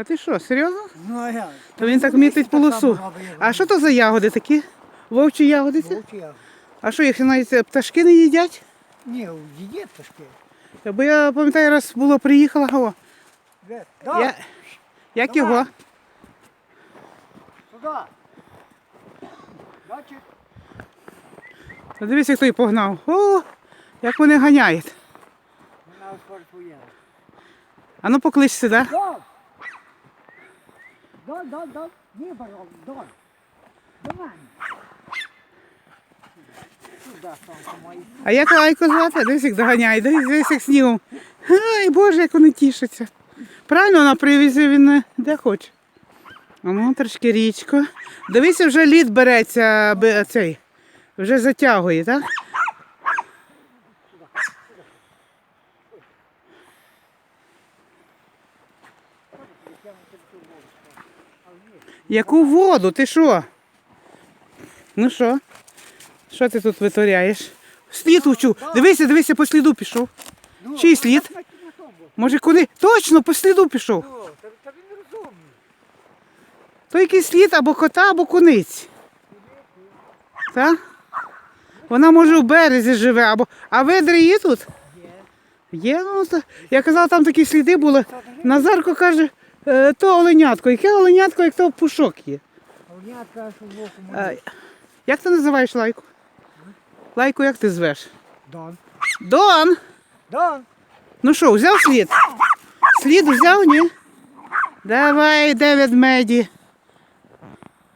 А ти що, серйозно? Ну, а я. То він так мітить полосу. А що то за ягоди такі? Вовчі ягоди? Вовчі ягоди. А що їх навіть е, пташки не їдять? Ні, є пташки. Бо я пам'ятаю, раз було приїхала. О, Де? я... Як Давай. його? Сюди. Бачиш? Та Дивись, як той погнав. О, як вони ганяють. Вона твоя. А ну поклич сюди. Дон! Барон, Дон. До. Сюди, сонце моє. А як Айко звати? Дивись, як доганяє, дивись, як снігом. Ай, Боже, як вони тішаться. Правильно на привізі він де хоче. А ну, трошки річко. Дивися, вже лід береться, цей, вже затягує, так? Яку воду? Ти що? Ну що? Що ти тут витворяєш? Слід учу. Дивися, дивися, по сліду пішов. Чий слід? Може, коли? Точно, по сліду пішов. Та, та. То якийсь слід або кота, або куниць. Так? Вона може в березі живе, або. А ведри є тут? Є. Є, ну. Я казала, там такі сліди були. Назарко каже, «Е, то оленятко. Яке оленятко, як то пушок є. А у нього каже, що в оку А, може. як ти називаєш лайку? Лайку, як ти звеш? Дон. Дон! Дон. Ну що, взяв слід? Слід взяв, ні? Давай, де ведмеді.